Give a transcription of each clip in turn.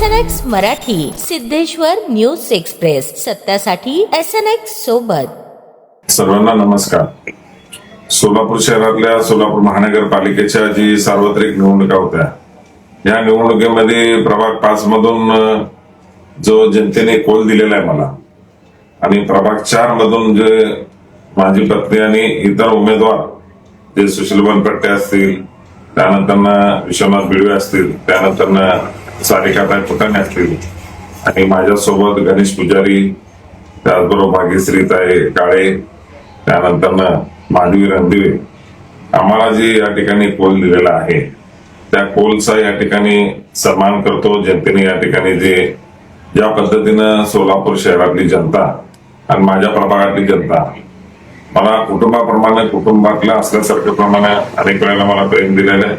S N X Marathi Siddheshwar news express. सत्यासाठी S N X सोबत. सर्वांना नमस्कार. सोलापूर शहरातल्या सोलापूर महानगरपालिकेच्या जी सार्वत्रिक निवडणुका होत्या या निवडणुकीमध्ये प्रभाग पाच मधून जो जनतेने कोल दिलेला आहे मला आणि प्रभाग चार मधून जे माझी पत्नी आणि इतर उमेदवार जे सुशील बनपट्टे असतील त्यानंतर विश्वनाथ बिडवे असतील त्यानंतर सारिकाताई फुटाणे असतील आणि माझ्यासोबत गणेश पुजारी त्याचबरोबर भाग्यश्रीताई काळे त्यानंतर माधवी रणदिवे. आम्हाला जे या ठिकाणी कोल दिलेला आहे त्या कोलचा या ठिकाणी सन्मान करतो. जनतेने या ठिकाणी जे ज्या पद्धतीनं सोलापूर शहरातली जनता आणि माझ्या प्रभागातली जनता मला कुटुंबाप्रमाणे कुटुंबातल्या असल्यासारख्या प्रमाणे अनेक वेळेला मला प्रेम दिलेलं आहे.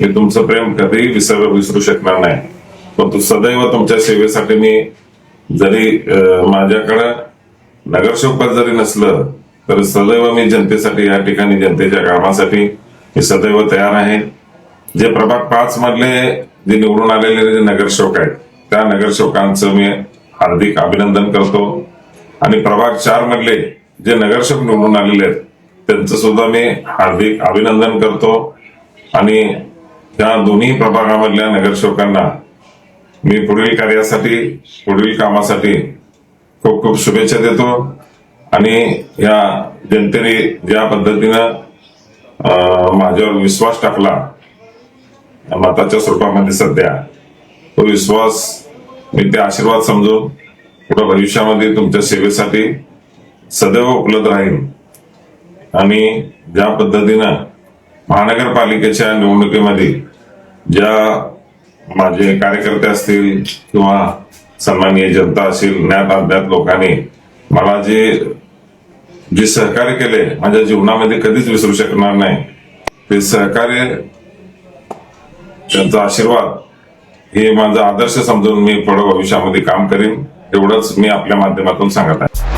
मी तुमचं प्रेम कधीही विसर विसरू शकणार नाही. परंतु सदैव तुमच्या सेवेसाठी मी जरी माझ्याकडं नगरसेवक जरी नसलं तर सदैव मी जनतेसाठी या ठिकाणी जनतेच्या कामासाठी मी सदैव तयार आहे. जे प्रभाग पाच मधले जे निवडून आलेले जे नगरसेवक आहेत त्या नगरसेवकांचं मी हार्दिक अभिनंदन करतो. आणि प्रभाग चार मधले जे नगरसेवक निवडून आलेले आहेत त्यांचं सुद्धा मी हार्दिक अभिनंदन करतो. आणि त्या दोन्ही प्रभागामधल्या नगरसेवकांना मी पुढील कार्यासाठी पुढील कामासाठी खूप खूप शुभेच्छा देतो. आणि या जनतेने ज्या पद्धतीनं माझ्यावर विश्वास टाकला मताच्या स्वरूपामध्ये सध्या तो विश्वास मी ते आशीर्वाद समजून पुढे भविष्यामध्ये तुमच्या सेवेसाठी सदैव उपलब्ध राहील आणि ज्या पद्धतीनं महानगरपालिकेच्या निवडणुकीमध्ये ज्या माझे कार्यकर्ते असतील किंवा सन्माननीय जनता असेल ज्ञात अज्ञात लोकांनी मला जे जे सहकार्य केले माझ्या जीवनामध्ये कधीच विसरू शकणार नाही. ते सहकार्य त्यांचा आशीर्वाद हे माझा आदर्श समजून मी पुढे भविष्यामध्ये काम करीन. एवढंच मी आपल्या माध्यमातून सांगत आहे.